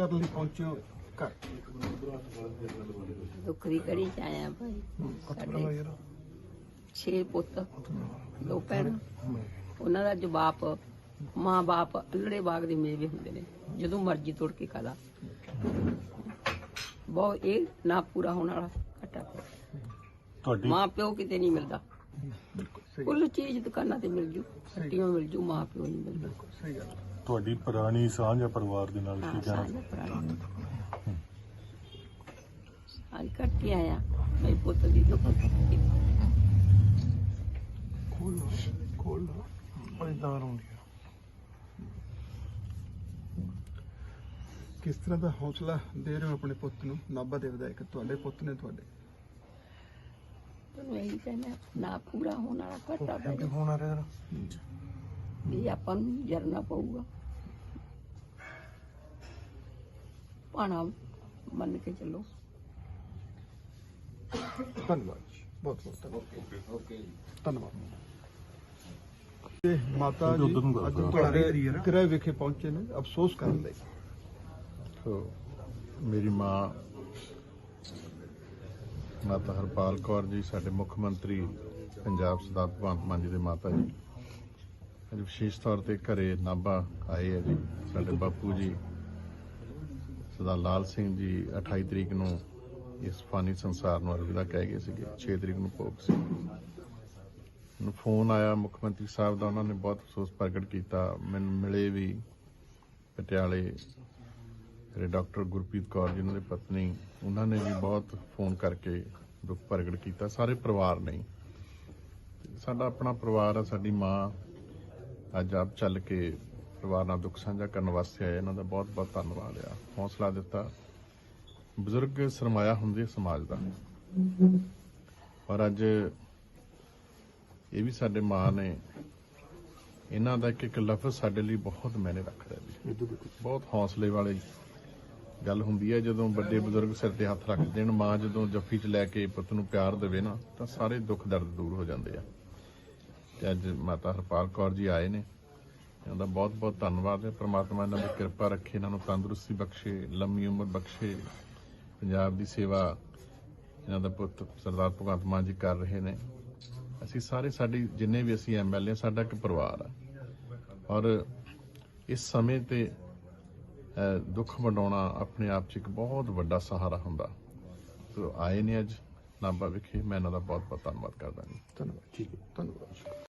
ਨਮਸਕਾਰ ਤੁਸੀਂ ਘਰ। ਦੁਖਰੀ ਕੜੀ ਚ ਭਾਈ। ਛੇ ਪੁੱਤ ਦੋ ਭੈਣ। ਉਹਨਾਂ ਦਾ ਜਵਾਬ ਮਾਂ-ਬਾਪ ਅੱਲੜੇ ਬਾਗ ਦੇ ਮੇਵੇ ਹੁੰਦੇ ਨੇ ਜਦੋਂ ਮਰਜ਼ੀ ਤੋੜ ਕੇ ਖਾਦਾ ਬਹੁ ਇਹ ਨਾ ਪੂਰਾ ਹੋਣ ਵਾਲਾ ਘਟਾ ਤੁਹਾਡੀ ਮਾਂ ਪਿਓ ਕਿਤੇ ਨਹੀਂ ਮਿਲਦਾ। ਕੁੱਲ ਚੀਜ਼ ਦੁਕਾਨਾਂ ਤੇ ਮਿਲ ਜੂ ਸੱਟੀਆਂ ਮਿਲ ਜੂ ਮਾਂ ਪਿਓ ਨਹੀਂ ਮਿਲਦਾ। ਸਹੀ ਗੱਲ। ਤੁਹਾਡੀ ਪੁਰਾਣੀ ਸਾਂਝ ਆ ਪਰਿਵਾਰ ਦੇ ਨਾਲ ਕੀ ਜਾਣਾ ਹਾਲ ਕੱਟ ਆਇਆ ਮੇਰੇ ਪੁੱਤ ਦੀ ਲੋਕ ਕੋਲ ਕੋਲ ਪਰਿਦਾਰ ਹੁੰਦੀ ਕਿਸ ਤਰ੍ਹਾਂ ਦਾ ਹੌਸਲਾ ਦੇ ਰਹੇ ਹੋ ਆਪਣੇ ਪੁੱਤ ਨੂੰ? ਨਾਭਾ ਦੇ ਵਿਧਾਇਕ ਤੁਹਾਡੇ ਪੁੱਤ ਨੇ ਤੁਹਾਡੇ। ਤੁਹਾਨੂੰ ਇਹੀ ਕਹਿੰਦਾ ਨਾ ਪੂਰਾ ਹੋਣ ਵਾਲਾ ਘਟਾ ਬੈਠ ਹੋਣਾ ਰਹਿਣਾ ਇਹ ਆਪਾਂ ਨੂੰ ਜਰਨਾ ਪਊਗਾ। ਭਾਣਾ ਮੰਨ ਕੇ ਚੱਲੋ। ਧੰਨਵਾਦ ਜੀ। ਬਹੁਤ ਬਹੁਤ ਧੰਨਵਾਦ। ਧੰਨਵਾਦ। ਮਾਤਾ ਜੀ ਅੱਜ ਤੁਹਾਡੇ ਕਿਰਾਏ ਵਿਖੇ ਪਹੁੰਚੇ ਨੇ ਅਫਸੋਸ ਕਰਨ ਲਈ। ਮੇਰੀ ਮਾਂ ਮਾਤਾ ਹਰਪਾਲ ਕੌਰ ਜੀ ਸਾਡੇ ਮੁੱਖ ਮੰਤਰੀ ਪੰਜਾਬ ਸਰਦਾਰ ਭਗਵੰਤ ਮਾਨ ਜੀ ਦੇ ਮਾਤਾ ਜੀ। ਅੱਜ ਵਿਸ਼ੇਸ਼ ਤੌਰ ਤੇ ਘਰੇ ਨਾਭਾ ਆਏ ਹੈ ਜੀ ਸਾਡੇ ਬਾਪੂ ਜੀ। ਸਰਦਾਰ ਲਾਲ ਸਿੰਘ ਜੀ 28 ਤਰੀਕ ਨੂੰ ਇਸ ਫਾਨੀ ਸੰਸਾਰ ਨੂੰ ਅਲਵਿਦਾ ਕਹਿ ਗਏ ਸੀਗੇ 6 ਤਰੀਕ ਨੂੰ ਭੋਗ ਸੀ। ਨੂੰ ਫੋਨ ਆਇਆ, ਮੁੱਖ ਮੰਤਰੀ ਸਾਹਿਬ ਦਾ, ਉਹਨਾਂ ਨੇ ਬਹੁਤ ਅਫਸੋਸ ਪ੍ਰਗਟ ਕੀਤਾ। ਮੈਨੂੰ ਮਿਲੇ ਵੀ ਪਟਿਆਲੇ ਜਿਹੜੇ ਡਾਕਟਰ ਗੁਰਪ੍ਰੀਤ ਕੌਰ ਜੀ, ਉਹਨਾਂ ਦੀ ਪਤਨੀ, ਉਹਨਾਂ ਨੇ ਵੀ ਬਹੁਤ ਫੋਨ ਕਰਕੇ ਦੁੱਖ ਪ੍ਰਗਟ ਕੀਤਾ। ਸਾਰੇ ਪਰਿਵਾਰ ਨੇ। ਸਾਡਾ ਆਪਣਾ ਪਰਿਵਾਰ ਆ, ਸਾਡੀ ਮਾਂ ਅੱਜ ਆਪ ਚੱਲ ਕੇ ਪਰਿਵਾਰ ਨਾਲ ਦੁੱਖ ਸਾਂਝਾ ਕਰਨ ਵਾਸਤੇ ਆਏ ਇਹਨਾਂ ਦਾ ਬਹੁਤ ਬਹੁਤ ਧੰਨਵਾਦ ਆ। ਹੌਸਲਾ ਦਿੱਤਾ। ਬਜ਼ੁਰਗ ਸਰਮਾਇਆ ਹੁੰਦੇ ਸਮਾਜ ਦਾ। ਪਰ ਅੱਜ ਇਹ ਵੀ ਸਾਡੇ ਮਾਂ ਨੇ ਇਹਨਾਂ ਦਾ ਇੱਕ ਇੱਕ ਲਫ਼ਜ਼ ਸਾਡੇ ਲਈ ਬਹੁਤ ਮਾਇਨੇ ਰੱਖਦਾ ਜੀ। ਬਹੁਤ ਹੌਸਲੇ ਵਾਲੀ ਗੱਲ ਹੁੰਦੀ ਹੈ ਜਦੋਂ ਵੱਡੇ ਬਜ਼ੁਰਗ ਸਿਰ ਤੇ ਹੱਥ ਰੱਖ ਦੇਣ ਮਾਂ ਜਦੋਂ ਜੱਫੀ 'ਚ ਲੈ ਕੇ ਪੁੱਤ ਨੂੰ ਪਿਆਰ ਦੇਵੇ ਨਾ, ਤਾਂ ਸਾਰੇ ਦੁੱਖ ਦਰਦ ਦੂਰ ਹੋ ਜਾਂਦੇ ਆ। ਤੇ ਅੱਜ ਮਾਤਾ ਹਰਪਾਲ ਕੌਰ ਜੀ ਆਏ ਨੇ। ਇਹਨਾਂ ਦਾ ਬਹੁਤ ਬਹੁਤ ਧੰਨਵਾਦ ਹੈ। ਪ੍ਰਮਾਤਮਾ ਇਹਨਾਂ ਦੀ ਕਿਰਪਾ ਰੱਖੇ, ਇਹਨਾਂ ਨੂੰ ਤੰਦਰੁਸਤੀ ਬਖਸ਼ੇ, ਲੰਮੀ ਉਮਰ ਬਖਸ਼ੇ। ਪੰਜਾਬ ਦੀ ਸੇਵਾ ਇਹਨਾਂ ਦਾ ਪੁੱਤ ਸਰਦਾਰ ਭਗਵੰਤ ਮਾਨ ਜੀ ਕਰ ਰਹੇ ਨੇ। ਅਸੀਂ ਸਾਰੇ ਸਾਡੀ ਜਿੰਨੇ ਵੀ ਅਸੀਂ ਐਮਐਲਏ ਸਾਡਾ ਇੱਕ ਪਰਿਵਾਰ ਆ। ਔਰ ਇਸ ਸਮੇਂ ਤੇ ਦੁੱਖ ਵੰਡਾਉਣਾ ਆਪਣੇ ਆਪ 'ਚ ਇੱਕ ਬਹੁਤ ਵੱਡਾ ਸਹਾਰਾ ਹੁੰਦਾ। ਸੋ ਆਏ ਨੇ ਅੱਜ ਨਾਭਾ ਵਿਖੇ, ਮੈਂ ਇਹਨਾਂ ਦਾ ਬਹੁਤ ਬਹੁਤ ਧੰਨਵਾਦ ਕਰਦਾ ਜੀ। ਧੰਨਵਾਦ। ਜੀ ਧੰਨਵਾਦ।